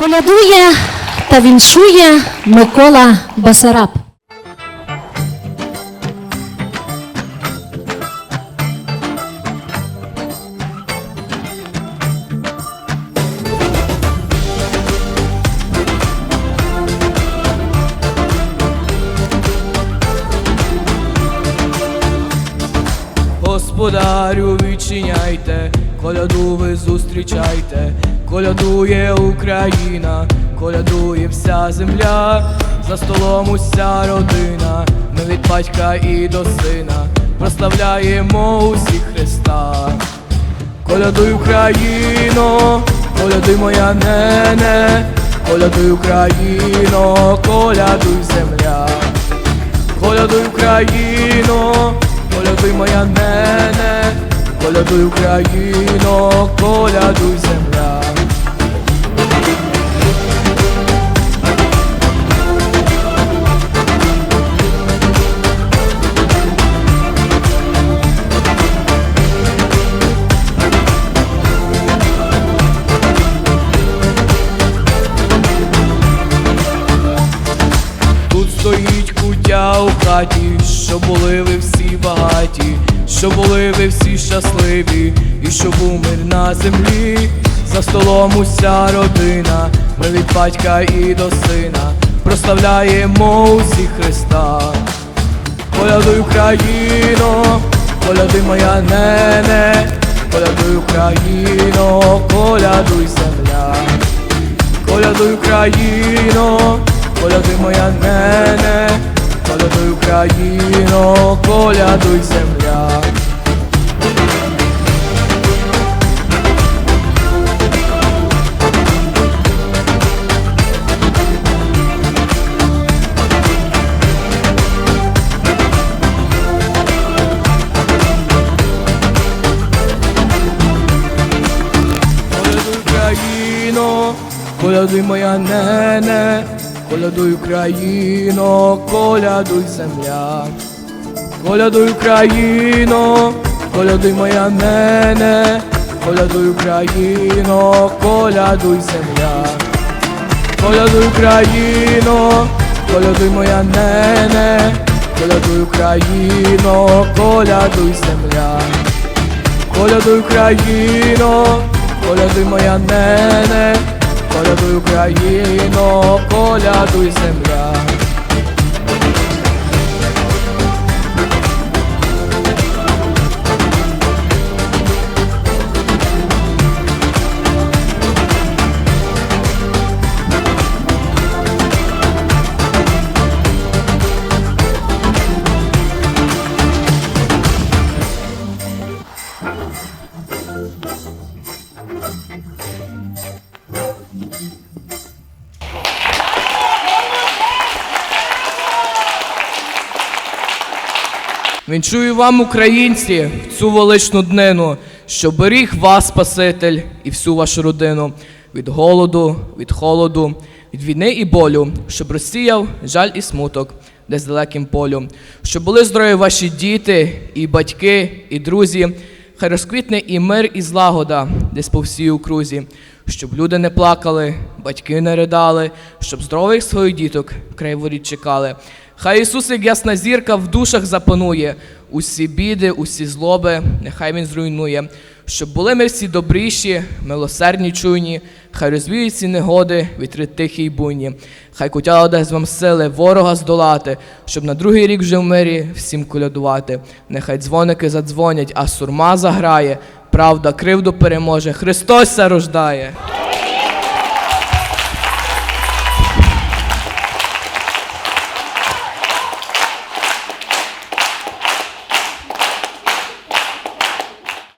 Колядує та віншує Микола Басараб. Господарю відчиняйте, коляду ви зустрічайте, колядує Україна, колядує вся земля, за столом уся родина, ми від батька і до сина прославляємо усі Христа. Колядуй Україно, колядуй моя нене, колядуй Україно, колядуй земля. Колядуй Україно, колядуй моя нене, колядуй Україно, колядуй земля. Хаті, що були ви всі багаті, що були ви всі щасливі, і що був мир на землі, за столом уся родина, ми від батька і до сина прославляємо усі Христа. Колядуй Україно, колядуй моя нене, колядуй Україно, колядуй земля. Колядуй Україно, колядуй моя нене, колядуй Україно, колядуй земля. Колядуй Україно, колядуй моя нене, колядуй Україно, колядуй земля. Колядуй Україно, колядуй моя нене, колядуй Україно, колядуй земля. Колядуй Україно, колядуй моя нене, колядуй Україно, колядуй земля. Колядуй Україно, колядуй моя нене, колядуй Україно, колядуй земля. Вінчую вам, українці, в цю величну днину, що беріг вас, Спаситель, і всю вашу родину. Від голоду, від холоду, від війни і болю, щоб розсіяв жаль і смуток десь далеким полю, щоб були здорові ваші діти, і батьки, і друзі, хай розквітне і мир, і злагода десь по всій окрузі, щоб люди не плакали, батьки не ридали, щоб здорових своїх діток край воріт чекали. Хай Ісус, як ясна зірка, в душах запанує, усі біди, усі злоби, нехай Він зруйнує, щоб були ми всі добріші, милосердні, чуйні, хай розвіють ці негоди, вітри тихі й буйні, хай кутя дасть вам сили ворога здолати, щоб на другий рік вже в мирі всім колядувати. Нехай дзвоники задзвонять, а сурма заграє, правда кривду переможе, Христос ся рождає.